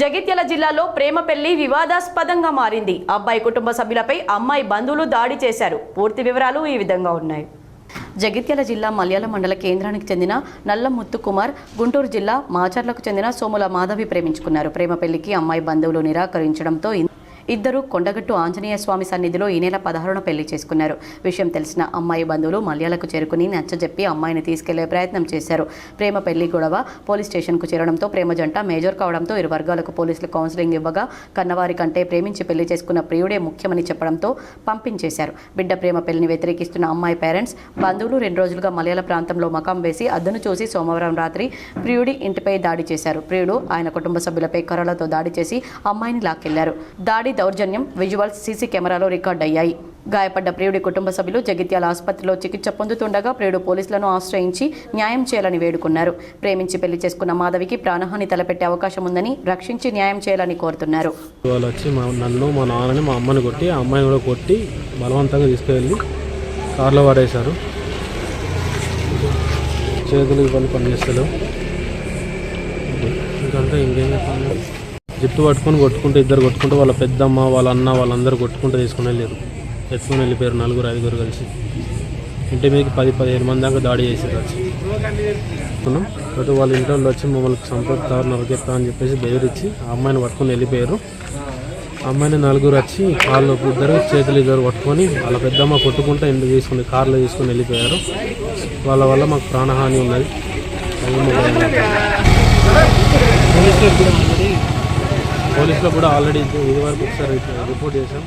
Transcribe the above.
జగిత్యాల జిల్లాలో ప్రేమ పెళ్ళి వివాదాస్పదంగా మారింది. అబ్బాయి కుటుంబ సభ్యులపై అమ్మాయి బంధువులు దాడి చేశారు. పూర్తి వివరాలు ఈ విధంగా ఉన్నాయి. జగిత్యాల జిల్లా మలయాళ మండల కేంద్రానికి చెందిన నల్లముత్తు కుమార్ గుంటూరు జిల్లా మాచర్లకు చెందిన సోముల మాధవి ప్రేమించుకున్నారు. ప్రేమ పెళ్ళికి అమ్మాయి బంధువులు నిరాకరించడంతో ఇద్దరు కొండగట్టు ఆంజనేయ స్వామి సన్నిధిలో ఈ నెల పదహారున పెళ్ళి చేసుకున్నారు. విషయం తెలిసిన అమ్మాయి బంధువులు మల్యాలకు చేరుకుని నచ్చజెప్పి అమ్మాయిని తీసుకెళ్ళే ప్రయత్నం చేశారు. ప్రేమ పెళ్ళి గొడవ పోలీస్ స్టేషన్కు చేరడంతో ప్రేమ జంట మేజర్ కావడంతో ఇరు వర్గాలకు పోలీసులు కౌన్సిలింగ్ ఇవ్వగా కన్నవారి కంటే ప్రేమించి పెళ్ళి చేసుకున్న ప్రియుడే ముఖ్యమని చెప్పడంతో పంపించేశారు. బిడ్డ ప్రేమ పెళ్ళిని వ్యతిరేకిస్తున్న అమ్మాయి పేరెంట్స్ బంధువులు రెండు రోజులుగా మలయాళ ప్రాంతంలో మకాం వేసి అద్దను చూసి సోమవారం రాత్రి ప్రియుడి ఇంటిపై దాడి చేశారు. ప్రియుడు ఆయన కుటుంబ సభ్యులపై కర్రలతో దాడి చేసి అమ్మాయిని లాక్కెళ్ళారు. దాడి దౌర్జన్యం. విజువల్స్ సీసీ కెమెరాలో రికార్డ్ అయ్యాయి. గాయపడ్డ ప్రియుడి కుటుంబ సభ్యులు జగిత్యాల ఆసుపత్రిలో చికిత్స పొందుతుండగా ప్రియుడు పోలీసులను ఆశ్రయించి న్యాయం చేయాలని వేడుకున్నారు. ప్రేమించి పెళ్ళి చేసుకున్న మాధవికి ప్రాణహాని తలపెట్టే అవకాశం ఉందని రక్షించి న్యాయం చేయాలని కోరుతున్నారు. వాళ్ళు వచ్చి మా నన్ను మా నాన్నని మా అమ్మని కొట్టి ఆ అమ్మాయిని కూడా కొట్టి బలవంతంగా తీసుకెళ్ళి కార్లో పడేశారు. చేతులు ఇవన్నీ పనిచేస్తారు ఇంకంతా ఇంకేం చెప్పాలి? జుట్టు పట్టుకొని కొట్టుకుంటూ ఇద్దరు కొట్టుకుంటూ వాళ్ళ పెద్దమ్మ వాళ్ళ అన్న వాళ్ళందరూ కొట్టుకుంటూ తీసుకుని వెళ్ళారు ఎత్తుకుని వెళ్ళిపోయారు నలుగురు ఐదుగురు కలిసి. ఇంటి మీదకి పది పదిహేను మంది దాకా దాడి చేశారు వచ్చి. కాబట్టి వాళ్ళ ఇంట్లో వాళ్ళు వచ్చి మమ్మల్ని సంపత్తారు నరకెత్తా అని చెప్పేసి బెదిరించి ఆ అమ్మాయిని పట్టుకొని వెళ్ళిపోయారు. అమ్మాయిని నలుగురు వచ్చి కాళ్ళు ఇద్దరు చేతులు ఇద్దరు పట్టుకొని వాళ్ళ పెద్దమ్మ కొట్టుకుంటూ ఇంటి తీసుకుని కార్లో తీసుకుని వెళ్ళిపోయారు. వాళ్ళ వల్ల మాకు ప్రాణహాని ఉన్నది. అది పోలీసులో కూడా ఆల్రెడీ ఇది వరకు ఒకసారి రిపోర్ట్ చేశాం